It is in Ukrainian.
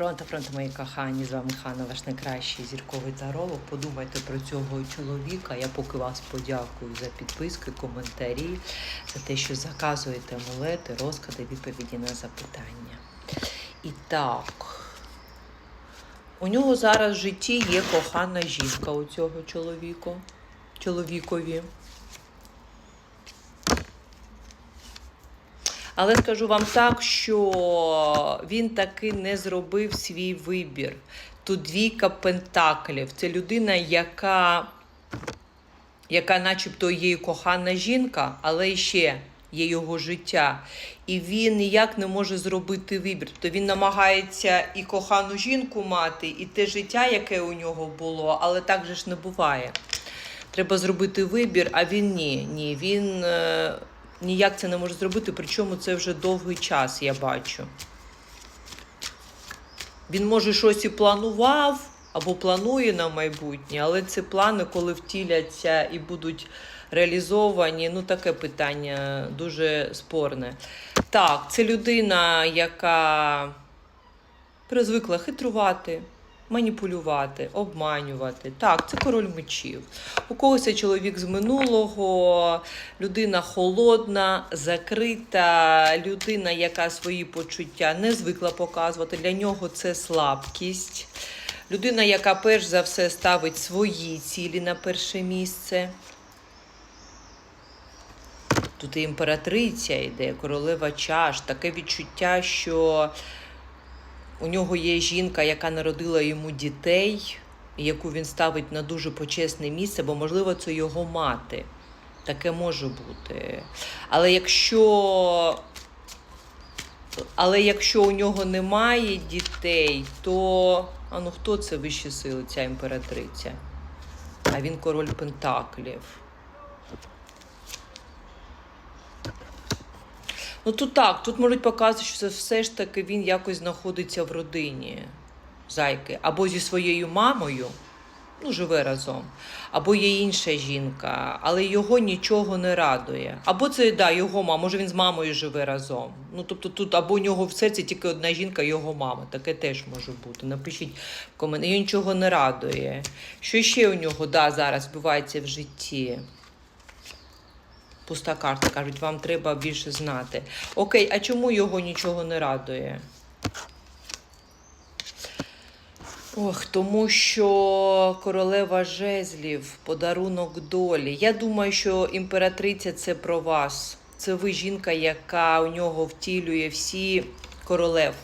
Фронта, фронта, мої кохані, з вами Хана, ваш найкращий зірковий таролог. Подумайте про цього чоловіка. Я поки вас подякую за підписки, коментарі, за те, що заказуєте амулети, розклади, відповіді на запитання. І так, у нього зараз в житті є кохана жінка у цього чоловіка, чоловікові. Але скажу вам так, що він таки не зробив свій вибір. Тут двійка пентаклів. Це людина, яка, яка начебто є кохана жінка, але ще є його життя. І він ніяк не може зробити вибір. Тобто він намагається і кохану жінку мати, і те життя, яке у нього було, але так же ж не буває. Треба зробити вибір, а він ні. Ні, він е, ніяк це не може зробити, причому це вже довгий час, я бачу. Він може щось і планував або планує на майбутнє, але це плани, коли втіляться і будуть реалізовані, ну таке питання дуже спорне. Так, це людина, яка призвикла хитрувати, маніпулювати, обманювати. Так, це король мечів. У когось це чоловік з минулого, людина холодна, закрита, людина, яка свої почуття не звикла показувати. Для нього це слабкість. Людина, яка перш за все ставить свої цілі на перше місце. Тут і імператриця йде, королева чаш, таке відчуття, що у нього є жінка, яка народила йому дітей, яку він ставить на дуже почесне місце, бо, можливо, це його мати. Таке може бути. Але якщо, але якщо у нього немає дітей, то а ну хто це вищі сили, ця імператриця? А він король Пентаклів. Ну тут так, тут можуть показати, що це все ж таки він якось знаходиться в родині зайки, або зі своєю мамою, ну, живе разом, або є інша жінка, але його нічого не радує. Або це да, його мама, може він з мамою живе разом. Ну тобто тут або у нього в серці тільки одна жінка, його мама. Таке теж може бути. Напишіть в коментарі, його нічого не радує. Що ще у нього да, зараз відбувається в житті? Пуста карта, кажуть, вам треба більше знати. Окей, а чому його нічого не радує? Ох, тому що королева жезлів, подарунок долі. Я думаю, що імператриця це про вас. Це ви жінка, яка у нього втілює всі королев.